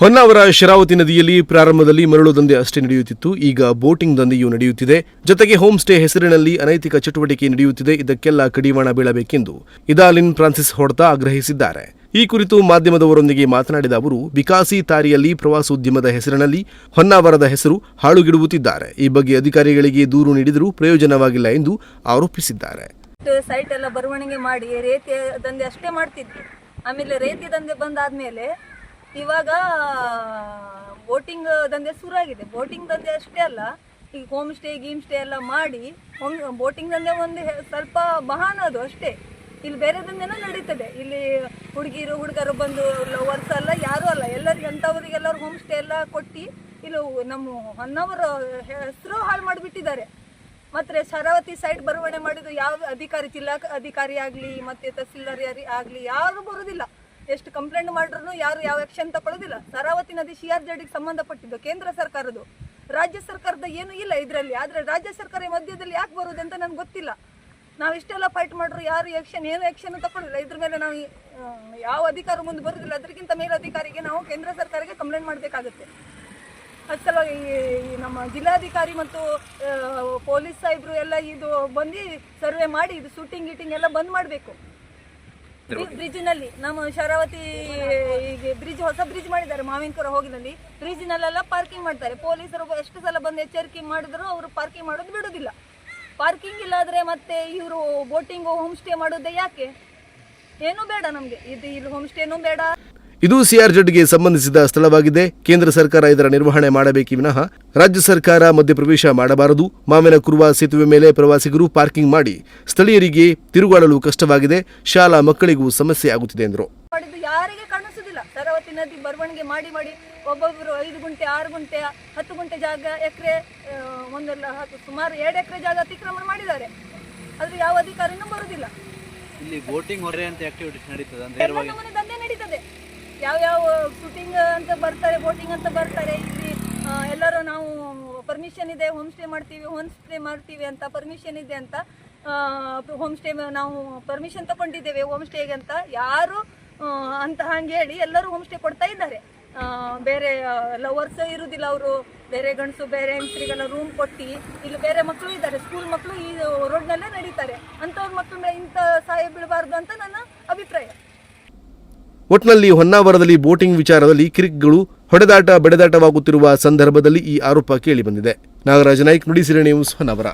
ಹೊನ್ನಾವರ ಶರಾವತಿ ನದಿಯಲ್ಲಿ ಪ್ರಾರಂಭದಲ್ಲಿ ಮರಳು ದಂಧೆ ಅಷ್ಟೇ ನಡೆಯುತ್ತಿತ್ತು. ಈಗ ಬೋಟಿಂಗ್ ದಂಧೆಯೂ ನಡೆಯುತ್ತಿದೆ. ಜೊತೆಗೆ ಹೋಮ್ ಸ್ಟೇ ಹೆಸರಿನಲ್ಲಿ ಅನೈತಿಕ ಚಟುವಟಿಕೆ ನಡೆಯುತ್ತಿದೆ. ಇದಕ್ಕೆಲ್ಲ ಕಡಿವಾಣ ಬೀಳಬೇಕೆಂದು ಇದಾಲಿನ್ ಫ್ರಾನ್ಸಿಸ್ ಹೊಡ್ತಾ ಆಗ್ರಹಿಸಿದ್ದಾರೆ. ಈ ಕುರಿತು ಮಾಧ್ಯಮದವರೊಂದಿಗೆ ಮಾತನಾಡಿದ ಅವರು, ವಿಕಾಸಿ ತಾರಿಯಲ್ಲಿ ಪ್ರವಾಸೋದ್ಯಮದ ಹೆಸರಿನಲ್ಲಿ ಹೊನ್ನಾವರದ ಹೆಸರು ಹಾಳುಗಿಡುವುತ್ತಿದ್ದಾರೆ. ಈ ಬಗ್ಗೆ ಅಧಿಕಾರಿಗಳಿಗೆ ದೂರು ನೀಡಿದರೂ ಪ್ರಯೋಜನವಾಗಿಲ್ಲ ಎಂದು ಆರೋಪಿಸಿದ್ದಾರೆ. ಸೈಟ್ ಎಲ್ಲ ಬರವಣಿಗೆ ಮಾಡಿ ರೇತಿ ದಂಧೆ ಅಷ್ಟೇ ಮಾಡ್ತಿದ್ವಿ. ಆಮೇಲೆ ರೇತಿ ದಂಧೆ ಬಂದಾದ್ಮೇಲೆ ಇವಾಗ, ಬೋಟಿಂಗ್ ದಂಧೆ ಶುರುವಾಗಿದೆ. ಬೋಟಿಂಗ್ ದಂಧೆ ಅಷ್ಟೇ ಅಲ್ಲ ಈಗ ಹೋಮ್ ಸ್ಟೇ ಗೀಮ್ ಸ್ಟೇ ಎಲ್ಲ ಮಾಡಿ ಹೋಮ್ ಬೋಟಿಂಗ್ ದಂಧೆ ಒಂದು ಸ್ವಲ್ಪ ಬಹಾನ ಅದು ಅಷ್ಟೇ. ಇಲ್ಲಿ ಬೇರೆ ದಂಧೆನೂ ನಡೀತದೆ. ಇಲ್ಲಿ ಹುಡುಗಿರು, ಹುಡುಗರು ಬಂದು ಲವರ್ಸ್ ಅಲ್ಲ, ಯಾರೂ ಅಲ್ಲ. ಎಲ್ಲರಿಗೆ, ಅಂಥವ್ರಿಗೆಲ್ಲರೂ ಹೋಮ್ ಸ್ಟೇ ಎಲ್ಲ ಕೊಟ್ಟು, ಇಲ್ಲಿ ನಮ್ಮ ಹೊನ್ನವರ ಹೆಸರು ಹಾಳು ಮಾಡಿಬಿಟ್ಟಿದ್ದಾರೆ. ಮತ್ತೆ ಶರಾವತಿ ಸೈಡ್ ಬರವಣೆ ಮಾಡಿದ್ದು ಯಾವ ಅಧಿಕಾರಿ, ಜಿಲ್ಲಾ ಅಧಿಕಾರಿ ಆಗಲಿ, ಮತ್ತೆ ತಹಸೀಲ್ದಾರಿ ಆಗಲಿ, ಯಾರು ಬರೋದಿಲ್ಲ. ಎಷ್ಟು ಕಂಪ್ಲೇಂಟ್ ಮಾಡಿದ್ರು ಯಾರು ಯಾವ ಆ್ಯಕ್ಷನ್ ತಗೊಳ್ಳೋದಿಲ್ಲ ಸರಾವತಿ ನದಿ ಸಿ ಆರ್ ಜೆಡಿಗೆ ಸಂಬಂಧಪಟ್ಟಿದ್ದು ಕೇಂದ್ರ ಸರ್ಕಾರದ್ದು. ರಾಜ್ಯ ಸರ್ಕಾರದ ಏನು ಇಲ್ಲ ಇದರಲ್ಲಿ. ಆದರೆ ರಾಜ್ಯ ಸರ್ಕಾರ ಮಧ್ಯದಲ್ಲಿ ಯಾಕೆ ಬರೋದು ಅಂತ ನನಗೆ ಗೊತ್ತಿಲ್ಲ. ನಾವು ಇಷ್ಟೆಲ್ಲ ಫೈಟ್ ಮಾಡಿದ್ರು ಯಾರು ಆಕ್ಷನ್ ಏನು ಆಕ್ಷನ್ ತಗೊಳ್ಳಿಲ್ಲ ಇದ್ರ ಮೇಲೆ ನಾವು ಯಾವ ಅಧಿಕಾರ ಮುಂದೆ ಬರೋದಿಲ್ಲ. ಅದಕ್ಕಿಂತ ಮೇಲಧಿಕಾರಿಗೆ ನಾವು ಕೇಂದ್ರ ಸರ್ಕಾರಕ್ಕೆ ಕಂಪ್ಲೇಂಟ್ ಮಾಡಬೇಕಾಗುತ್ತೆ. ಅದ್ ಈ- ನಮ್ಮ ಜಿಲ್ಲಾಧಿಕಾರಿ ಮತ್ತು ಪೊಲೀಸ್ ಸಾಹೇಬರು ಎಲ್ಲ ಇದು ಬಂದು ಸರ್ವೆ ಮಾಡಿ, ಇದು ಶೂಟಿಂಗ್ ಗೀಟಿಂಗ್ ಎಲ್ಲ ಬಂದ್ ಮಾಡಬೇಕು. ಬ್ರಿಡ್ಜ್ನಲ್ಲಿ ನಮ್ಮ ಶರಾವತಿ ಬ್ರಿಡ್ಜ್ ಹೊಸ ಬ್ರಿಡ್ಜ್ ಮಾಡಿದ್ದಾರೆ ಮಾವಿನಕರ ಹೋಗಿನಲ್ಲಿ. ಬ್ರಿಡ್ಜ್ನಲ್ಲೆಲ್ಲ ಪಾರ್ಕಿಂಗ್ ಮಾಡ್ತಾರೆ. ಪೊಲೀಸರು ಎಷ್ಟು ಸಲ ಬಂದು ಎಚ್ಚರಿಕೆ ಮಾಡಿದ್ರು ಅವರು ಪಾರ್ಕಿಂಗ್ ಮಾಡೋದು ಬಿಡೋದಿಲ್ಲ. ಪಾರ್ಕಿಂಗ್ ಇಲ್ಲಾದ್ರೆ ಮತ್ತೆ ಇವರು ಬೋಟಿಂಗ್ ಹೋಮ್ ಸ್ಟೇ ಮಾಡೋದೇ ಯಾಕೆ? ಏನೂ ಬೇಡ ನಮಗೆ. ಇದು ಇಲ್ಲಿ ಹೋಮ್ ಸ್ಟೇನೂ ಬೇಡ. ಇದು ಸಿಆರ್ಜೆಡ್ಗೆ ಸಂಬಂಧಿಸಿದ ಸ್ಥಳವಾಗಿದೆ. ಕೇಂದ್ರ ಸರ್ಕಾರ ಇದರ ನಿರ್ವಹಣೆ ಮಾಡಬೇಕು ವಿನಃ ರಾಜ್ಯ ಸರ್ಕಾರ ಮಧ್ಯಪ್ರವೇಶ ಮಾಡಬಾರದು. ಮಾವಿನ ಕುರುವ ಸೇತುವೆ ಮೇಲೆ ಪ್ರವಾಸಿಗರು ಪಾರ್ಕಿಂಗ್ ಮಾಡಿ ಸ್ಥಳೀಯರಿಗೆ ತಿರುಗಾಡಲು ಕಷ್ಟವಾಗಿದೆ. ಶಾಲಾ ಮಕ್ಕಳಿಗೂ ಸಮಸ್ಯೆ ಆಗುತ್ತಿದೆ ಎಂದರು. ಯಾರಿಗೆ ಕಾಣಿಸುದಿಲ್ಲ ನದಿ ಬರವಣಿಗೆ ಮಾಡಿ ಮಾಡಿ ಒಬ್ಬೊಬ್ಬರು ಐದು ಗುಂಟೆ ಆರು ಗುಂಟೆ ಹತ್ತು ಗುಂಟೆ ಜಾಗ ಎಕರೆ ಒಂದೆಲ್ಲ ಹತ್ತು ಸುಮಾರು ಎರಡು ಎಕರೆ ಜಾಗ ಅತಿಕ್ರಮಣ ಮಾಡಿದ್ದಾರೆ. ಆದ್ರೆ ಯಾವ ಅಧಿಕಾರಿನೂ ಬರುವುದಿಲ್ಲ ಇಲ್ಲಿ ಬೋಟಿಂಗ್ ಹೊರೆ ಅಂತ ಆಕ್ಟಿವಿಟೀಸ್ ನಡೀತದೆ ಅಂತ ಎಲ್ಲ ನಮೂನೆ ದಂಧೆ ನಡೀತದೆ ಯಾವ್ಯಾವ ಶೂಟಿಂಗ್ ಅಂತ ಬರ್ತಾರೆ ಬೋಟಿಂಗ್ ಅಂತ ಬರ್ತಾರೆ, ಇಲ್ಲಿ ಎಲ್ಲರೂ ನಾವು ಪರ್ಮಿಷನ್ ಇದೆ ಹೋಮ್ ಸ್ಟೇ ಮಾಡ್ತೀವಿ ಹೋಮ್ ಸ್ಟೇ ಮಾಡ್ತೀವಿ ಅಂತ ಪರ್ಮಿಷನ್ ಇದೆ ಅಂತ ಹೋಮ್ ಸ್ಟೇ ನಾವು ಪರ್ಮಿಷನ್ ತಗೊಂಡಿದ್ದೇವೆ ಹೋಮ್ ಸ್ಟೇಗೆ ಅಂತ. ಯಾರು ಅಂತ ಹಂಗೆ ಹೇಳಿ ಎಲ್ಲರೂ ಹೋಮ್ ಸ್ಟೇ ಕೊಡ್ತಾ ಇದ್ದಾರೆ. ಬೇರೆ ಲವರ್ಸ್ ಇರುವುದಿಲ್ಲ ಅವರು, ಬೇರೆ ಗಂಡಸು, ಬೇರೆ ಹೆಂಗಸರಿಗೆಲ್ಲ ರೂಮ್ ಕೊಟ್ಟು, ಇಲ್ಲಿ ಬೇರೆ ಮಕ್ಕಳು ಇದ್ದಾರೆ ಸ್ಕೂಲ್ ಮಕ್ಕಳು ಈ ರೋಡ್ನಲ್ಲೇ ನಡೀತಾರೆ. ಅಂಥವ್ರ ಮಕ್ಕಳ ಇಂಥ ಸಹಾಯ ಬೀಳಬಾರ್ದು ಅಂತ ನನ್ನ ಅಭಿಪ್ರಾಯ. ಒಟ್ನಲ್ಲಿ ಹೊನ್ನಾವರದಲ್ಲಿ ಬೋಟಿಂಗ್ ವಿಚಾರದಲ್ಲಿ ಕಿರಿಕ್ಗಳು ಹೊಡೆದಾಟ, ಬಡೆದಾಟವಾಗುತ್ತಿರುವ ಸಂದರ್ಭದಲ್ಲಿ ಈ ಆರೋಪ ಕೇಳಿಬಂದಿದೆ ನಾಗರಾಜ ನಾಯ್ಕ್ ನುಡಿಸಿರಿ ನ್ಯೂಸ್, ಹೊನ್ನಾವರ.